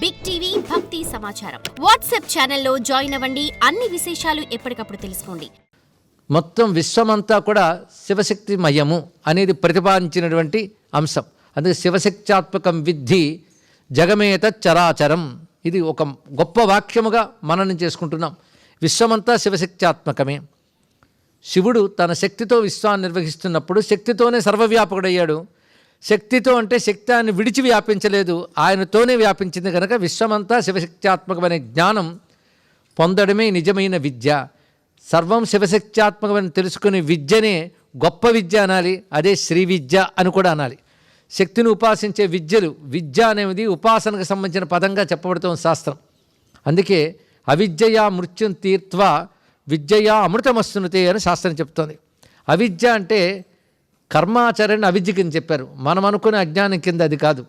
Big TV భక్తి సమాచారం WhatsApp ఛానల్లో జాయిన్ అవ్వండి. అన్ని విశేషాలు ఎప్పటికప్పుడు తెలుసుకోండి. మొత్తం విశ్వమంతా కూడా శివశక్తి మయము అనేది ప్రతిపాదించినటువంటి అంశం. అందుకే శివశక్త్యాత్మకం విద్ధి జగమేత చరాచరం. ఇది ఒక గొప్ప వాక్యముగా మననం చేసుకుంటున్నాం. విశ్వమంతా శివశక్త్యాత్మకమే. శివుడు తన శక్తితో విశ్వాన్ని నిర్వహిస్తున్నప్పుడు శక్తితోనే సర్వవ్యాపకుడయ్యాడు. శక్తితో అంటే శక్తి ఆయన విడిచి వ్యాపించలేదు. ఆయనతోనే వ్యాపించింది కనుక విశ్వమంతా శివశక్త్యాత్మకమైన జ్ఞానం పొందడమే నిజమైన విద్య. సర్వం శివశక్త్యాత్మకమని తెలుసుకునే విద్యనే గొప్ప విద్య అనాలి అదే శ్రీ విద్య అని కూడా అనాలి. శక్తిని ఉపాసించే విద్యలు విద్య అనేది ఉపాసనకు సంబంధించిన పదంగా చెప్పబడుతుంది శాస్త్రం. అందుకే అవిద్యయా మృత్యుం తీర్త్వా విద్యయా అమృతమస్తునుతే అని శాస్త్రం చెప్తోంది. అవిద్య అంటే కర్మాచరణ అవిద్య కింద చెప్పారు. మనం అనుకునే అజ్ఞానం కింద అది కాదు.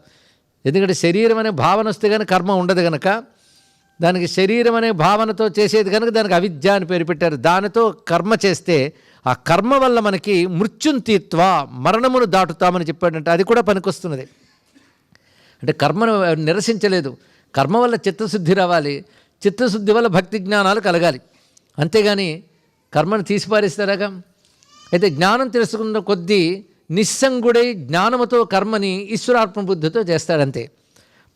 ఎందుకంటే శరీరం అనే భావన వస్తే కానీ కర్మ ఉండదు కనుక దానికి శరీరం అనే భావనతో చేసేది కనుక దానికి అవిద్య అని పేరు పెట్టారు. దానితో కర్మ చేస్తే ఆ కర్మ వల్ల మనకి మృత్యుం తీర్త్వా మరణమును దాటుతామని చెప్పాడంటే. అది కూడా పనికొస్తున్నది. అంటే కర్మను నిరసించలేదు. కర్మ వల్ల చిత్తశుద్ధి రావాలి. చిత్తశుద్ధి వల్ల భక్తి జ్ఞానాలు కలగాలి. అంతేగాని కర్మను తీసిపారేస్తారాగా అయితే జ్ఞానం తెలుసుకున్న కొద్దీ నిస్సంగుడై జ్ఞానముతో కర్మని ఈశ్వరాత్మ బుద్ధితో చేస్తాడంతే.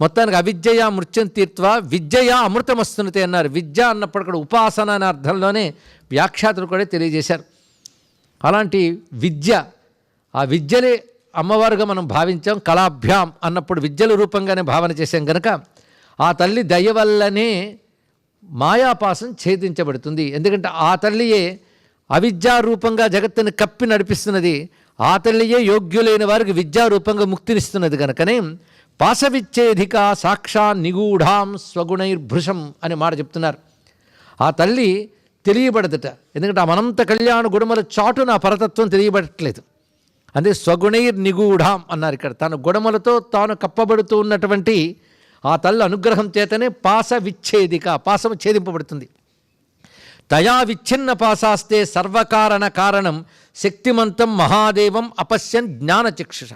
మొత్తానికి అవిద్యయా మృత్యం తీర్త్వా విద్యయా అమృతమస్తున్నతే అన్నారు. విద్య అన్నప్పుడు అక్కడ ఉపాసన అనే అర్థంలోనే వ్యాఖ్యాతలు కూడా తెలియజేశారు. అలాంటి విద్య ఆ విద్యలే అమ్మవారుగా మనం భావించాం. కళాభ్యాం అన్నప్పుడు విద్యల రూపంగానే భావన చేశాం కనుక ఆ తల్లి దయ వల్లనే మాయాపాసం ఛేదించబడుతుంది. ఎందుకంటే ఆ తల్లియే అవిద్యారూపంగా జగత్తుని కప్పి నడిపిస్తున్నది ఆ తల్లియే యోగ్యులైన వారికి విద్యారూపంగా ముక్తినిస్తున్నది కనుకనే పాశవిచ్ఛేదిక సాక్షా నిగూఢాం స్వగుణైర్భృషం అని మాట చెప్తున్నారు. ఆ తల్లి తెలియబడదట. ఎందుకంటే ఆ మనంత కళ్యాణ గుణముల చాటు నా పరతత్వం తెలియబడట్లేదు. అదే స్వగుణైర్ నిగూఢాం అన్నారు ఇక్కడ. తన గుణములతో తాను కప్పబడుతూ ఉన్నటువంటి ఆ తల్లి అనుగ్రహం చేతనే పాస విచ్ఛేదిక పాసము ఛేదింపబడుతుంది. తయా విచ్ఛిన్న పాసాస్తే సర్వకారణ కారణం శక్తిమంతం మహాదేవం అపశ్యన్ జ్ఞానచక్షుష.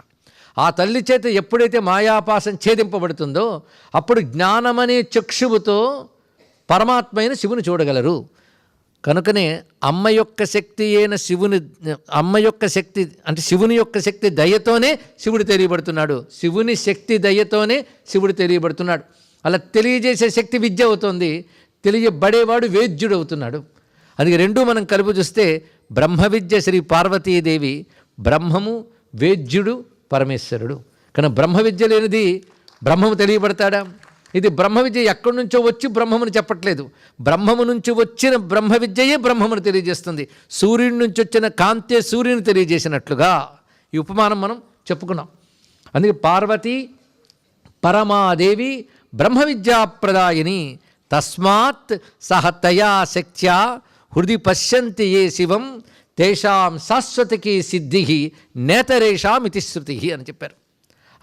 ఆ తల్లి చేత ఎప్పుడైతే మాయాపాసం ఛేదింపబడుతుందో అప్పుడు జ్ఞానమనే చక్షువుతో పరమాత్మైన శివుని చూడగలరు. కనుకనే అమ్మ యొక్క శక్తి అయిన శివుని అమ్మ యొక్క శక్తి అంటే శివుని యొక్క శక్తి దయతోనే శివుడు తెలియబడుతున్నాడు. శివుని శక్తి దయతోనే శివుడు తెలియబడుతున్నాడు. అలా తెలియజేసే శక్తి విద్య అవుతుంది. తెలియబడేవాడు వేద్యుడు అవుతున్నాడు అందుకే రెండూ మనం కలుపు చూస్తే బ్రహ్మ విద్య శ్రీ పార్వతీదేవి బ్రహ్మము వేద్యుడు పరమేశ్వరుడు. కానీ బ్రహ్మ విద్య లేనిది బ్రహ్మము తెలియబడతాడా? ఇది బ్రహ్మ విద్య ఎక్కడి నుంచో వచ్చి బ్రహ్మమును చెప్పట్లేదు. బ్రహ్మము నుంచి వచ్చిన బ్రహ్మ విద్యయే బ్రహ్మమును తెలియజేస్తుంది. సూర్యుడి నుంచి వచ్చిన కాంతే సూర్యుని తెలియజేసినట్లుగా ఈ ఉపమానం మనం చెప్పుకున్నాం. అందుకే పార్వతి పరమాదేవి బ్రహ్మ విద్యాప్రదాయని తస్మాత్ సహ తయా శక్త్యా హృది పశ్యంతి ఏ శివం తేషాం శాశ్వతికి సిద్ధి నేతరేషాం ఇతి శృతి అని చెప్పారు.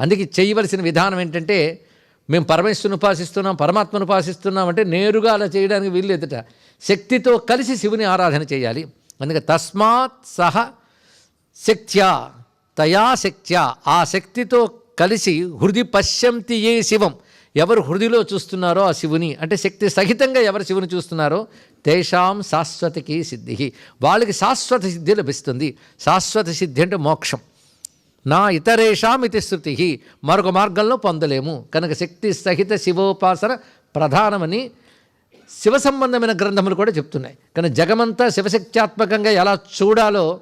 అందుకే చేయవలసిన విధానం ఏంటంటే మేము పరమేశ్వరుని ఉపాసిస్తున్నాం పరమాత్మను ఉపాసిస్తున్నాం అంటే నేరుగా అలా చేయడానికి వీల్లేదుట. శక్తితో కలిసి శివుని ఆరాధన చేయాలి. అందుకే తస్మాత్ సహ శక్త్యా తయా శక్త్యా ఆ శక్తితో కలిసి హృది పశ్యంతి ఏ శివం ఎవరు హృదిలో చూస్తున్నారో ఆ శివుని అంటే శక్తి సహితంగా ఎవరు శివుని చూస్తున్నారో తేషాం శాశ్వతకి సిద్ధి. వాళ్ళకి శాశ్వత సిద్ధి లభిస్తుంది. శాశ్వత సిద్ధి అంటే మోక్షం. నా ఇతరేషాం ఇది శృతి మరొక మార్గంలో పొందలేము. కనుక శక్తి సహిత శివోపాసన ప్రధానమని శివ సంబంధమైన గ్రంథములు కూడా చెప్తున్నాయి. కానీ జగమంతా శివశక్త్యాత్మకంగా ఎలా చూడాలో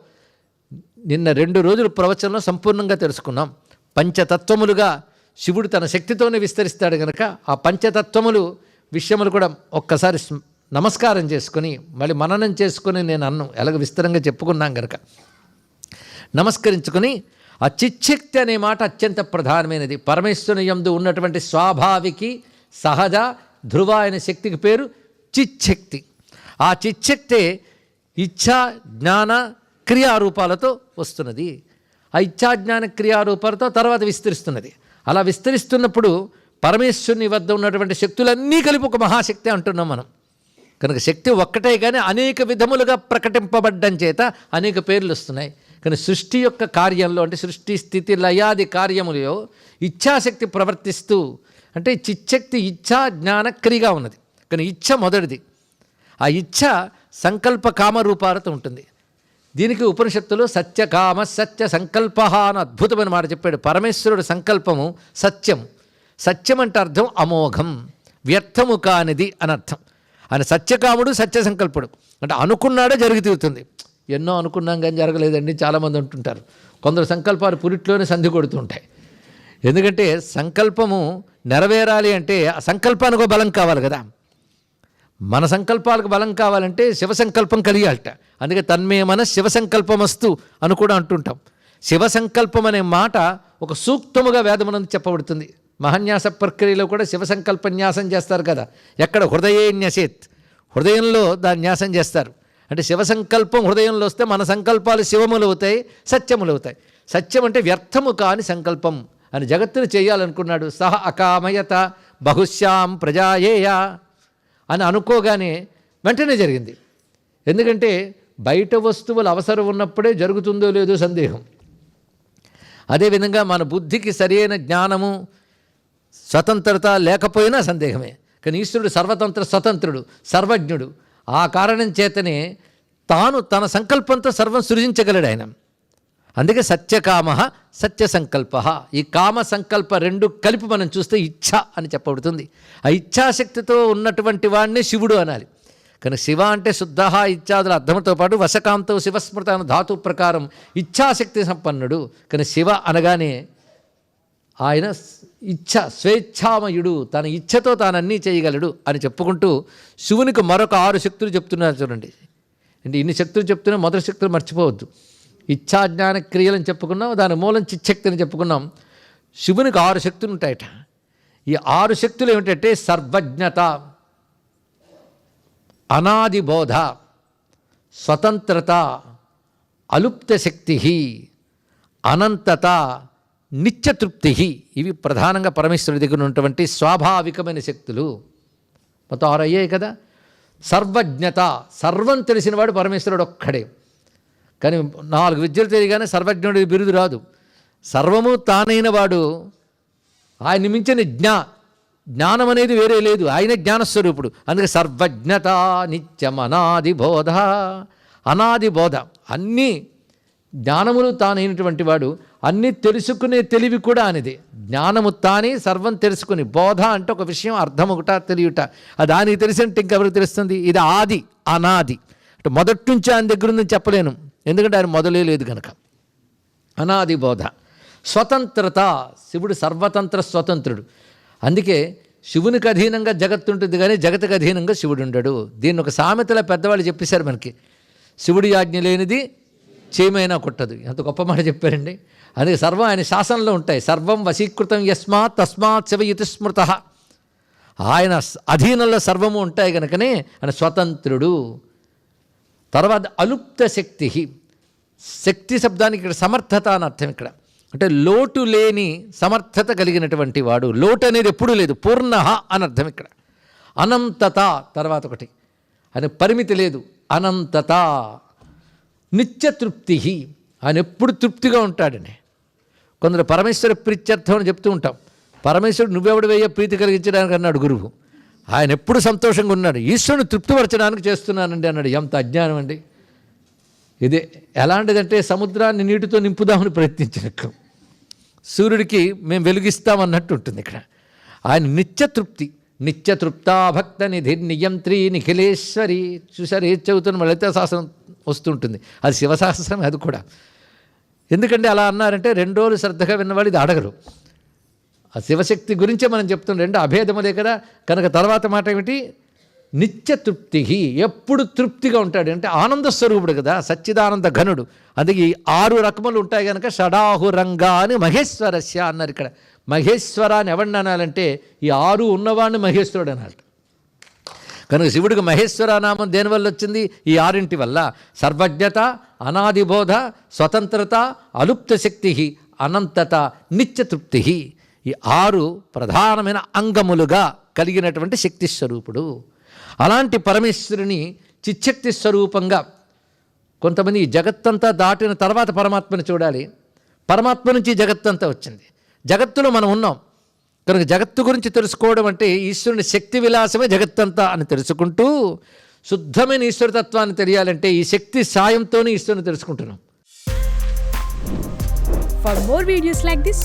నిన్న రెండు రోజులు ప్రవచనంలో సంపూర్ణంగా తెలుసుకున్నాం. పంచతత్వములుగా శివుడు తన శక్తితోనే విస్తరిస్తాడు కనుక ఆ పంచతత్వములు విషయములు కూడా ఒక్కసారి నమస్కారం చేసుకుని మళ్ళీ మననం చేసుకుని నేను అన్నం ఎలాగ విస్తరంగా చెప్పుకున్నాం కనుక నమస్కరించుకొని ఆ చిచ్చక్తి అనే మాట అత్యంత ప్రధానమైనది. పరమేశ్వరుని యందు ఉన్నటువంటి స్వాభావికి సహజ ధ్రువ అనే శక్తికి పేరు చిచ్చక్తి ఆ చిచ్చక్తే ఇచ్ఛా జ్ఞాన క్రియారూపాలతో వస్తున్నది. ఆ ఇచ్ఛా జ్ఞాన క్రియారూపాలతో తర్వాత విస్తరిస్తున్నది. అలా విస్తరిస్తున్నప్పుడు పరమేశ్వరుని వద్ద ఉన్నటువంటి శక్తులన్నీ కలిపి ఒక మహాశక్తి అంటున్నాం మనం. కనుక శక్తి ఒక్కటే కానీ అనేక విధములుగా ప్రకటింపబడ్డం చేత అనేక పేర్లు వస్తున్నాయి. కానీ సృష్టి యొక్క కార్యంలో అంటే సృష్టి స్థితి లయాది కార్యములో ఇచ్ఛాశక్తి ప్రవర్తిస్తూ అంటే చిచ్చక్తి ఇచ్ఛా జ్ఞాన క్రియగా ఉన్నది. కానీ ఇచ్ఛ మొదటిది. ఆ ఇచ్ఛ సంకల్ప కామ రూపాలతో ఉంటుంది. దీనికి ఉపనిషత్తులు సత్యకామ సత్య సంకల్ప అని అద్భుతమైన మాట చెప్పాడు. పరమేశ్వరుడు సంకల్పము సత్యం. సత్యం అంటే అర్థం అమోఘం వ్యర్థము కానిది అని అర్థం. అని సత్యకాముడు సత్య సంకల్పుడు. అంటే అనుకున్నాడే జరిగి తీరుతుంది. ఎన్నో అనుకున్నాం కానీ జరగలేదండి చాలామంది అంటుంటారు. కొందరు సంకల్పాలు పురిట్లోనే సంధి కొడుతుంటాయి. ఎందుకంటే సంకల్పము నెరవేరాలి అంటే ఆ సంకల్పానికి బలం కావాలి కదా. మన సంకల్పాలకు బలం కావాలంటే శివ సంకల్పం కలిగాలట. అందుకే తన్మే మన శివ సంకల్పమస్తు అని కూడా అంటుంటాం. శివ సంకల్పం అనే మాట ఒక సూక్తముగా వేదమనందు చెప్పబడుతుంది. మహన్యాస ప్రక్రియలో కూడా శివ సంకల్ప న్యాసం చేస్తారు కదా. ఎక్కడ హృదయే న్యసేత్. హృదయంలో దాన్ని న్యాసం చేస్తారు. అంటే శివ సంకల్పం హృదయంలో వస్తే మన సంకల్పాలు శివములు అవుతాయి సత్యములు అవుతాయి సత్యం అంటే వ్యర్థము కాని సంకల్పం. అని జగత్తును చేయాలనుకున్నాడు. సహ అకామయత బహుశ్యాం ప్రజాయేయ. అని అనుకోగానే వెంటనే జరిగింది. ఎందుకంటే బయట వస్తువులు అవసరం ఉన్నప్పుడే జరుగుతుందో లేదో సందేహం. అదేవిధంగా మన బుద్ధికి సరైన జ్ఞానము స్వతంత్రత లేకపోయినా సందేహమే. కానీ ఈశ్వరుడు సర్వతంత్ర స్వతంత్రుడు సర్వజ్ఞుడు. ఆ కారణం చేతనే తాను తన సంకల్పంతో సర్వం సృజించగలడు ఆయన. అందుకే సత్యకామ సత్య సంకల్ప ఈ కామ సంకల్ప రెండు కలిపి మనం చూస్తే ఇచ్ఛ అని చెప్పబడుతుంది. ఆ ఇచ్ఛాశక్తితో ఉన్నటువంటి వాడిని శివుడు అనాలి. కానీ శివ అంటే శుద్ధ ఇచ్ఛాదుల అర్థంతో పాటు వశకాంతో శివస్మృత అనే ధాతు ప్రకారం ఇచ్ఛాశక్తి సంపన్నుడు. కానీ శివ అనగానే ఆయన ఇచ్ఛ స్వేచ్ఛామయుడు తన ఇచ్ఛతో తాను అన్నీ చేయగలడు అని చెప్పుకుంటూ శివునికి మరొక ఆరు శక్తులు చెప్తున్నారు చూడండి. అంటే ఇన్ని శక్తులు చెప్తున్నా మొదటి శక్తులు మర్చిపోవద్దు. ఇచ్ఛాజ్ఞాన క్రియలని చెప్పుకున్నాం దాని మూలం చిచ్చక్తి అని చెప్పుకున్నాం. శివునికి ఆరు శక్తులు ఉంటాయట. ఈ ఆరు శక్తులు ఏమిటంటే సర్వజ్ఞత అనాది బోధ స్వతంత్రత అలుప్త శక్తి అనంతత నిత్యతృప్తి. ఇవి ప్రధానంగా పరమేశ్వరుడి దగ్గర ఉన్నటువంటి స్వాభావికమైన శక్తులు. మొత్తం ఆరు అయ్యాయి కదా? సర్వజ్ఞత సర్వం తెలిసినవాడు పరమేశ్వరుడు ఒక్కడే. కానీ నాలుగు విద్యలు తెలియగానే సర్వజ్ఞుడి బిరుదు రాదు. సర్వము తానైన వాడు ఆయన మించిన జ్ఞా జ్ఞానం అనేది వేరే లేదు. ఆయన జ్ఞానస్వరూపుడు. అందుకే సర్వజ్ఞత నిత్యం అనాది బోధ అనాది బోధ. అన్నీ జ్ఞానములు తానైనటువంటి వాడు అన్నీ తెలుసుకునే తెలివి కూడా అనేది జ్ఞానము తానే సర్వం తెలుసుకుని. బోధ అంటే ఒక విషయం అర్థం ఒకట తెలియట. అది దానికి తెలిసినట్టు ఇంకెవరికి తెలుస్తుంది? ఇది ఆది అనాది. అంటే మొదటి నుంచి ఆయన దగ్గర ఉందని చెప్పలేను. ఎందుకంటే ఆయన మొదలే లేదు కనుక అనాది బోధ. స్వతంత్రత. శివుడు సర్వతంత్ర స్వతంత్రుడు. అందుకే శివునికి అధీనంగా జగత్తు ఉంటుంది కానీ జగత్కి అధీనంగా శివుడు ఉండడు. దీన్ని ఒక సామెతల పెద్దవాళ్ళు చెప్పేశారు మనకి. శివుడి ఆజ్ఞ లేనిది చేయమైనా కుట్టదు. ఎంత గొప్ప మాట చెప్పారండి. అందుకే సర్వం ఆయన శాసనంలో ఉంటాయి. సర్వం వశీకృతం యస్మాత్ తస్మాత్ శివయుతి స్మృత. ఆయన అధీనంలో సర్వము ఉంటాయి కనుకనే ఆయన స్వతంత్రుడు. తర్వాత అలుప్త శక్తి శక్తి శబ్దానికి ఇక్కడ సమర్థత అని అర్థం ఇక్కడ. అంటే లోటు లేని సమర్థత కలిగినటువంటి వాడు లోటు అనేది ఎప్పుడూ లేదు పూర్ణ అని అర్థం ఇక్కడ. అనంతత తర్వాత ఒకటి. అని పరిమితి లేదు అనంతత. నిత్య తృప్తి ఆయన ఎప్పుడు తృప్తిగా ఉంటాడని. కొందరు పరమేశ్వర ప్రీత్యర్థం అని చెప్తూ ఉంటాం. పరమేశ్వరుడు నువ్వెవడు వేయ ప్రీతి కలిగించడానికి అన్నాడు గురువు. ఆయన ఎప్పుడు సంతోషంగా ఉన్నాడు? ఈశ్వరుని తృప్తిపరచడానికి చేస్తున్నానండి అన్నాడు. ఎంత అజ్ఞానం అండి. ఇది ఎలాంటిదంటే సముద్రాన్ని నీటితో నింపుదామని ప్రయత్నించినట్టు సూర్యుడికి మేము వెలిగిస్తామన్నట్టు ఉంటుంది ఇక్కడ. ఆయన నిత్య తృప్తి. నిత్య నిధి నియంత్రి నిఖిలేశ్వరి. చూసారు ఏది చదువుతున్న లలిత శాస్త్రం వస్తుంటుంది. అది శివశాస్త్రం అది కూడా. ఎందుకంటే అలా అన్నారంటే రెండు రోజులు శ్రద్ధగా విన్నవాడు ఇది అడగరు. ఆ శివశక్తి గురించే మనం చెప్తున్న రెండు అభేదములే కదా. కనుక తర్వాత మాట ఏమిటి? నిత్య తృప్తి ఎప్పుడు తృప్తిగా ఉంటాడు. అంటే ఆనంద స్వరూపుడు కదా సచ్చిదానంద ఘనుడు. అందుకే ఈ ఆరు రకములు ఉంటాయి కనుక షడాహురంగా అని మహేశ్వరస్య అన్నారు ఇక్కడ. మహేశ్వర అని ఎవడిని అనాలంటే ఈ ఆరు ఉన్నవాడిని మహేశ్వరుడు అన్నాడు కనుక శివుడికి మహేశ్వర నామం దేనివల్ల వచ్చింది? ఈ ఆరింటి వల్ల. సర్వజ్ఞత అనాదిబోధ స్వతంత్రత అలుప్త శక్తి అనంతత నిత్యతృప్తి ఈ ఆరు ప్రధానమైన అంగములుగా కలిగినటువంటి శక్తి స్వరూపుడు. అలాంటి పరమేశ్వరుని చిచ్చక్తి స్వరూపంగా కొంతమంది ఈ జగత్తంతా దాటిన తర్వాత పరమాత్మను చూడాలి. పరమాత్మ నుంచి జగత్తంతా వచ్చింది. జగత్తులో మనం ఉన్నాం. కనుక జగత్తు గురించి తెలుసుకోవడం అంటే ఈశ్వరుని శక్తి విలాసమే జగత్తంతా అని తెలుసుకుంటూ శుద్ధమైన ఈశ్వరతత్వాన్ని తెలియాలంటే ఈ శక్తి సాయంతోనే ఈశ్వరుని తెలుసుకుంటున్నాం. For more videos like this